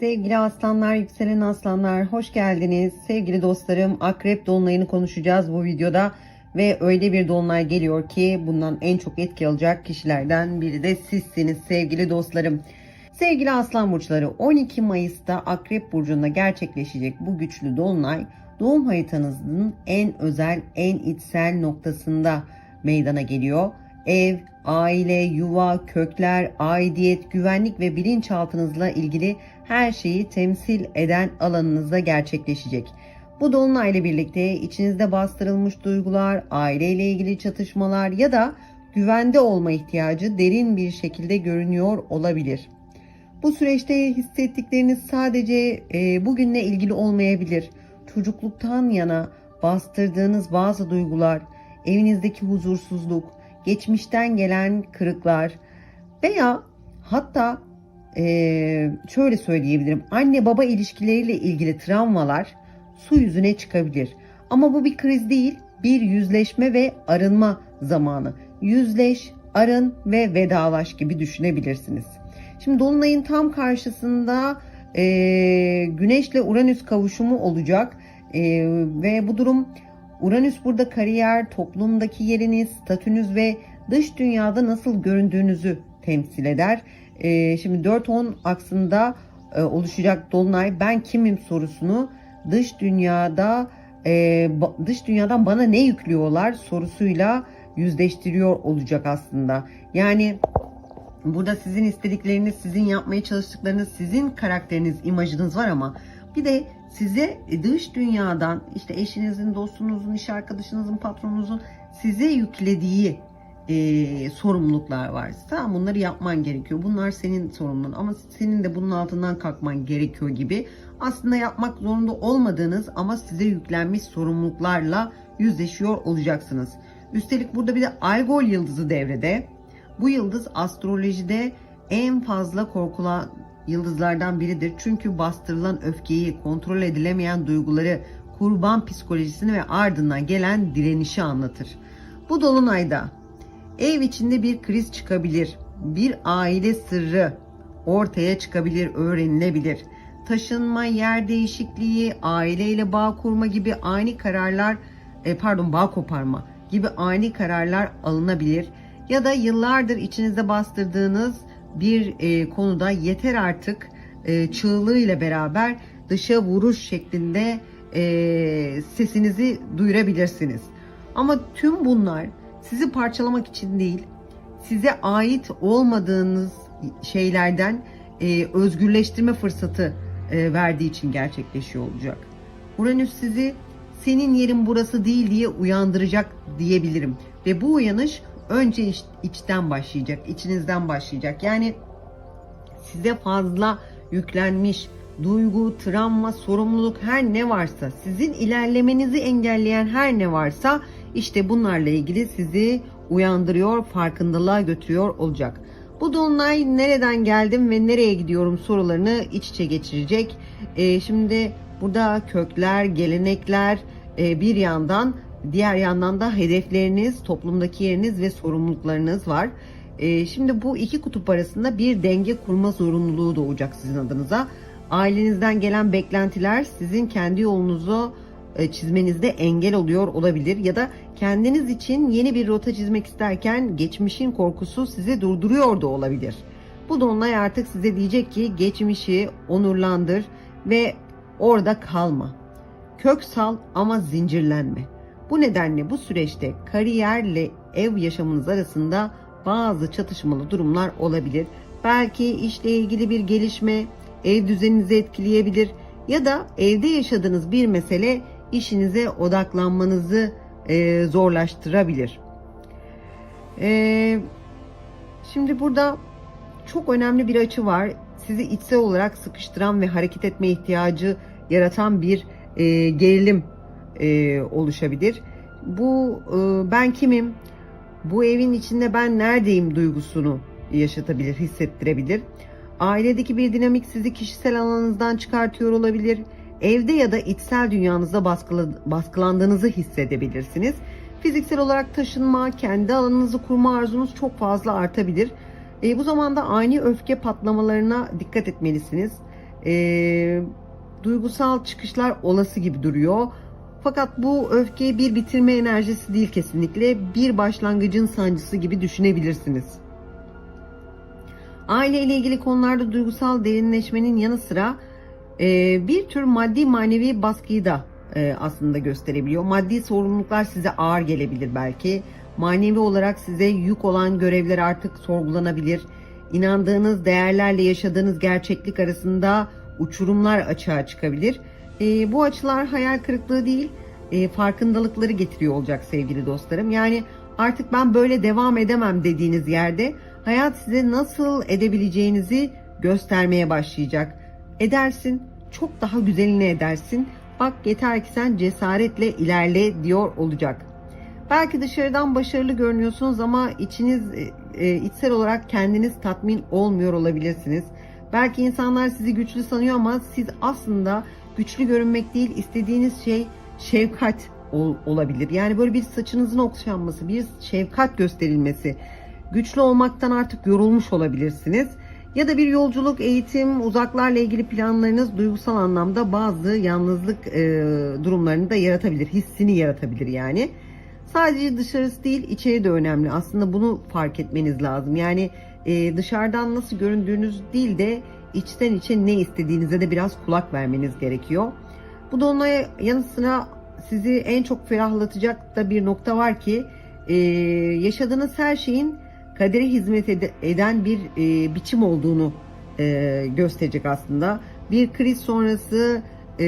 Sevgili aslanlar, yükselen aslanlar, hoş geldiniz. Sevgili dostlarım, akrep dolunayını konuşacağız bu videoda. Ve öyle bir dolunay geliyor ki bundan en çok etki alacak kişilerden biri de sizsiniz sevgili dostlarım. Sevgili aslan burçları 12 Mayıs'ta Akrep Burcu'nda gerçekleşecek bu güçlü dolunay doğum haritanızın en özel, en içsel noktasında meydana geliyor. Ev, aile, yuva, kökler, aidiyet, güvenlik ve bilinçaltınızla ilgili her şeyi temsil eden alanınızda gerçekleşecek. Bu dolunayla birlikte içinizde bastırılmış duygular, aileyle ilgili çatışmalar ya da güvende olma ihtiyacı derin bir şekilde görünüyor olabilir. Bu süreçte hissettikleriniz sadece e, bugünle ilgili olmayabilir. Çocukluktan yana bastırdığınız bazı duygular, evinizdeki huzursuzluk, geçmişten gelen kırıklar veya hatta e, şöyle söyleyebilirim anne baba ilişkileriyle ilgili travmalar su yüzüne çıkabilir. Ama bu bir kriz değil, bir yüzleşme ve arınma zamanı. Yüzleş, arın ve vedalaş gibi düşünebilirsiniz. Şimdi Dolunay'ın tam karşısında e, Güneşle Uranüs kavuşumu olacak E, ve bu durum Uranüs burada kariyer, toplumdaki yeriniz, statünüz ve dış dünyada nasıl göründüğünüzü temsil eder. E, şimdi 4-10 aksında e, oluşacak Dolunay ben kimim sorusunu dış dünyada e, dış dünyadan bana ne yüklüyorlar sorusuyla yüzleştiriyor olacak aslında. Yani Burada sizin istedikleriniz, sizin yapmaya çalıştıklarınız, sizin karakteriniz, imajınız var ama bir de size dış dünyadan işte eşinizin, dostunuzun, iş arkadaşınızın, patronunuzun size yüklediği e, sorumluluklar var. Tamam bunları yapman gerekiyor. Bunlar senin sorumluluğun ama senin de bunun altından kalkman gerekiyor gibi. Aslında yapmak zorunda olmadığınız ama size yüklenmiş sorumluluklarla yüzleşiyor olacaksınız. Üstelik burada bir de Algol yıldızı devrede. Bu yıldız astrolojide en fazla korkulan yıldızlardan biridir. Çünkü bastırılan öfkeyi, kontrol edilemeyen duyguları, kurban psikolojisini ve ardından gelen direnişi anlatır. Bu dolunayda ev içinde bir kriz çıkabilir. Bir aile sırrı ortaya çıkabilir, öğrenilebilir. Taşınma, yer değişikliği, aileyle bağ kurma gibi ani kararlar, e, pardon bağ koparma gibi ani kararlar alınabilir ya da yıllardır içinizde bastırdığınız bir e, konuda yeter artık e, çığlığıyla beraber dışa vuruş şeklinde e, sesinizi duyurabilirsiniz. Ama tüm bunlar sizi parçalamak için değil, size ait olmadığınız şeylerden e, özgürleştirme fırsatı e, verdiği için gerçekleşiyor olacak. Uranüs sizi senin yerin burası değil diye uyandıracak diyebilirim. Ve bu uyanış önce iç- içten başlayacak, içinizden başlayacak. Yani size fazla yüklenmiş duygu, travma, sorumluluk her ne varsa, sizin ilerlemenizi engelleyen her ne varsa işte bunlarla ilgili sizi uyandırıyor, farkındalığa götürüyor olacak. Bu dolunay nereden geldim ve nereye gidiyorum sorularını iç içe geçirecek. Ee, şimdi burada kökler, gelenekler e, bir yandan diğer yandan da hedefleriniz, toplumdaki yeriniz ve sorumluluklarınız var. Ee, şimdi bu iki kutup arasında bir denge kurma zorunluluğu doğacak sizin adınıza. Ailenizden gelen beklentiler sizin kendi yolunuzu e, çizmenizde engel oluyor olabilir ya da kendiniz için yeni bir rota çizmek isterken geçmişin korkusu sizi durduruyor da olabilir. Bu dolunay artık size diyecek ki geçmişi onurlandır ve orada kalma. Kök sal ama zincirlenme. Bu nedenle bu süreçte kariyerle ev yaşamınız arasında bazı çatışmalı durumlar olabilir. Belki işle ilgili bir gelişme ev düzeninizi etkileyebilir ya da evde yaşadığınız bir mesele işinize odaklanmanızı e, zorlaştırabilir. E, şimdi burada çok önemli bir açı var. Sizi içsel olarak sıkıştıran ve hareket etme ihtiyacı yaratan bir e, gerilim e, oluşabilir. Bu e, ben kimim? Bu evin içinde ben neredeyim duygusunu yaşatabilir, hissettirebilir. Ailedeki bir dinamik sizi kişisel alanınızdan çıkartıyor olabilir. Evde ya da içsel dünyanızda baskıla, baskılandığınızı hissedebilirsiniz. Fiziksel olarak taşınma, kendi alanınızı kurma arzunuz çok fazla artabilir. E, bu zamanda ani öfke patlamalarına dikkat etmelisiniz. Ee, duygusal çıkışlar olası gibi duruyor. Fakat bu öfke bir bitirme enerjisi değil kesinlikle. Bir başlangıcın sancısı gibi düşünebilirsiniz. Aile ile ilgili konularda duygusal derinleşmenin yanı sıra e, bir tür maddi manevi baskıyı da e, aslında gösterebiliyor. Maddi sorumluluklar size ağır gelebilir belki. Manevi olarak size yük olan görevler artık sorgulanabilir. İnandığınız değerlerle yaşadığınız gerçeklik arasında uçurumlar açığa çıkabilir. E, bu açılar hayal kırıklığı değil, e, farkındalıkları getiriyor olacak sevgili dostlarım. Yani artık ben böyle devam edemem dediğiniz yerde hayat size nasıl edebileceğinizi göstermeye başlayacak. Edersin, çok daha güzelini edersin. Bak yeter ki sen cesaretle ilerle diyor olacak. Belki dışarıdan başarılı görünüyorsunuz ama içiniz e, e, içsel olarak kendiniz tatmin olmuyor olabilirsiniz. Belki insanlar sizi güçlü sanıyor ama siz aslında güçlü görünmek değil istediğiniz şey şefkat ol- olabilir. Yani böyle bir saçınızın okşanması, bir şefkat gösterilmesi. Güçlü olmaktan artık yorulmuş olabilirsiniz. Ya da bir yolculuk, eğitim, uzaklarla ilgili planlarınız duygusal anlamda bazı yalnızlık e, durumlarını da yaratabilir. Hissini yaratabilir yani. Sadece dışarısı değil içeri de önemli. Aslında bunu fark etmeniz lazım. Yani e, dışarıdan nasıl göründüğünüz değil de içten içe ne istediğinize de biraz kulak vermeniz gerekiyor. Bu dolunay yanı sıra sizi en çok ferahlatacak da bir nokta var ki e, yaşadığınız her şeyin kadere hizmet ede- eden bir e, biçim olduğunu e, gösterecek aslında. Bir kriz sonrası e,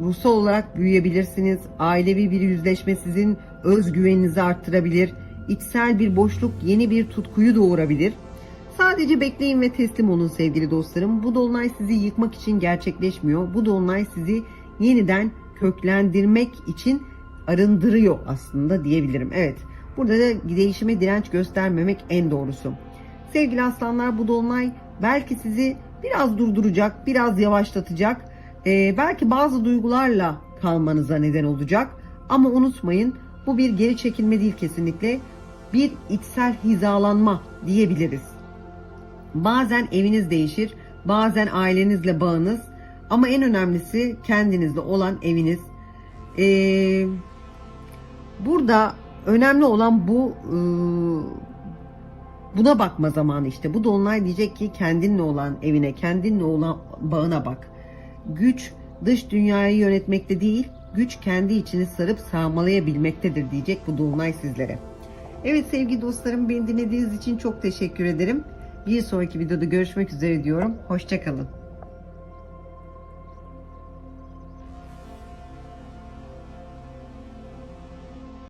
ruhsal olarak büyüyebilirsiniz. Ailevi bir yüzleşme sizin özgüveninizi arttırabilir. İçsel bir boşluk yeni bir tutkuyu doğurabilir. Sadece bekleyin ve teslim olun sevgili dostlarım. Bu dolunay sizi yıkmak için gerçekleşmiyor. Bu dolunay sizi yeniden köklendirmek için arındırıyor aslında diyebilirim. Evet. Burada da değişime direnç göstermemek en doğrusu. Sevgili aslanlar bu dolunay belki sizi biraz durduracak, biraz yavaşlatacak. Ee, belki bazı duygularla kalmanıza neden olacak. Ama unutmayın bu bir geri çekilme değil kesinlikle. Bir içsel hizalanma diyebiliriz. Bazen eviniz değişir, bazen ailenizle bağınız ama en önemlisi kendinizle olan eviniz. Ee, burada önemli olan bu e, buna bakma zamanı işte. Bu dolunay diyecek ki kendinle olan evine, kendinle olan bağına bak. Güç dış dünyayı yönetmekte değil, güç kendi içini sarıp sağmalayabilmektedir diyecek bu dolunay sizlere. Evet sevgili dostlarım beni dinlediğiniz için çok teşekkür ederim. Bir sonraki videoda görüşmek üzere diyorum. Hoşçakalın.